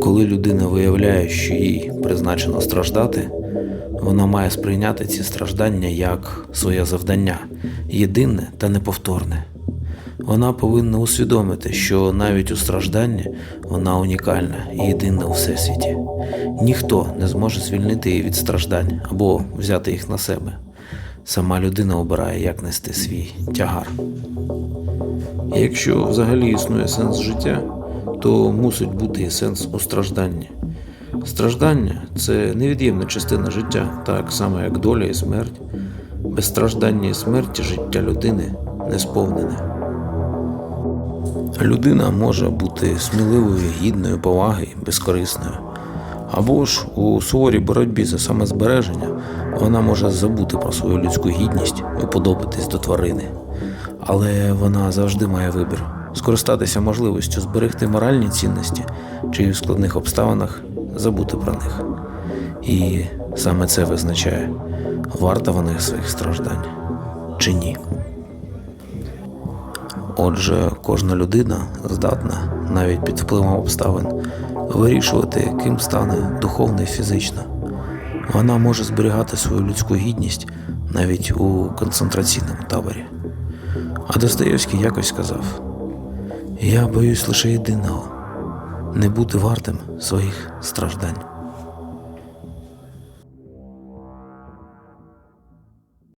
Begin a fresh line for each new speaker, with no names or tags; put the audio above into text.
Коли людина виявляє, що їй призначено страждати, вона має сприйняти ці страждання як своє завдання, єдине та неповторне. Вона повинна усвідомити, що навіть у стражданні вона унікальна і єдина у всесвіті. Ніхто не зможе звільнити її від страждань або взяти їх на себе. Сама людина обирає, як нести свій тягар. Якщо взагалі існує сенс життя, то мусить бути і сенс у стражданні. Страждання це невід'ємна частина життя, так само як доля і смерть. Без страждання і смерті життя людини не сповнене. Людина може бути сміливою, гідною поваги безкорисною. Або ж у суворій боротьбі за самозбереження вона може забути про свою людську гідність і подобатись до тварини. Але вона завжди має вибір скористатися можливістю зберегти моральні цінності чи в складних обставинах забути про них. І саме це визначає, варта вона своїх страждань чи ні. Отже, кожна людина здатна навіть під впливом обставин вирішувати, ким стане духовно і фізично. Вона може зберігати свою людську гідність навіть у концентраційному таборі. А Достоєвський якось сказав: Я боюсь лише єдиного не бути вартим своїх страждань.